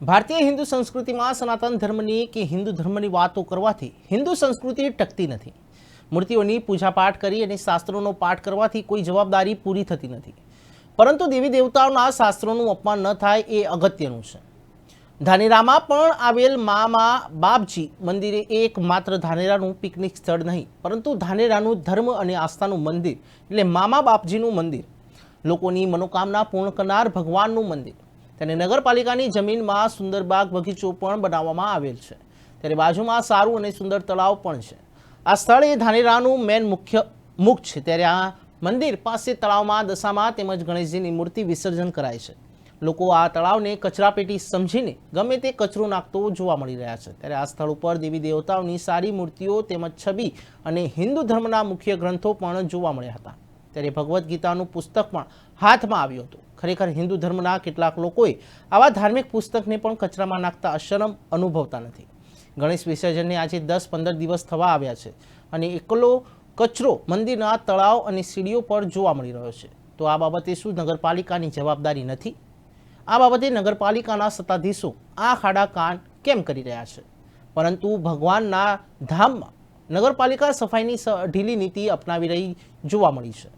ભારતીય હિન્દુ સંસ્કૃતિમાં સનાતન ધર્મની કે હિન્દુ ધર્મની વાતો કરવાથી હિન્દુ સંસ્કૃતિ ટકતી નથી. મૂર્તિઓની પૂજાપાઠ કરી અને શાસ્ત્રોનો પાઠ કરવાથી કોઈ જવાબદારી પૂરી થતી નથી. પરંતુ દેવી દેવતાઓના શાસ્ત્રોનું અપમાન ન થાય એ અગત્યનું છે. ધાનેરામાં પણ આવેલ મામા બાપજી મંદિરે એક માત્ર ધાનેરાનું પિકનિક સ્થળ નહીં, પરંતુ ધાનેરાનું ધર્મ અને આસ્થાનું મંદિર, એટલે મામા બાપજીનું મંદિર, લોકોની મનોકામના પૂર્ણ કરનાર ભગવાનનું મંદિર. તેને નગરપાલિકાની જમીનમાં સુંદર બાગ બગીચો પણ બનાવવામાં આવેલ છે. ત્યારે બાજુમાં સારું અને સુંદર તળાવ પણ છે. આ સ્થળ એ ધાનેરાનું મેન મુખ્ય મુખ છે. ત્યારે આ મંદિર પાસે તળાવમાં, દશામાં તેમજ ગણેશજીની મૂર્તિ વિસર્જન કરાય છે. લોકો આ તળાવને કચરાપેટી સમજીને ગમે તે કચરો નાખતો જોવા મળી રહ્યા છે. ત્યારે આ સ્થળ ઉપર દેવી દેવતાઓની સારી મૂર્તિઓ તેમજ છબી અને હિન્દુ ધર્મના મુખ્ય ગ્રંથો પણ જોવા મળ્યા હતા. ત્યારે ભગવદ્ ગીતાનું પુસ્તક પણ હાથમાં આવ્યું હતું. ખરેખર હિન્દુ ધર્મના કેટલાક લોકોએ આવા ધાર્મિક પુસ્તકને પણ કચરામાં નાખતા અશરમ અનુભવતા નથી. ગણેશ વિસર્જનને આજે દસ પંદર દિવસ થવા આવ્યા છે અને એકલો કચરો મંદિરના તળાવ અને સીડીઓ પર જોવા મળી રહ્યો છે. તો આ બાબતે શું નગરપાલિકાની જવાબદારી નથી? આ બાબતે નગરપાલિકાના સત્તાધીશો આ ખાડા કાન કેમ કરી રહ્યા છે? પરંતુ ભગવાનના ધામમાં નગરપાલિકા સફાઈની ઢીલી નીતિ અપનાવી રહી જોવા મળી છે.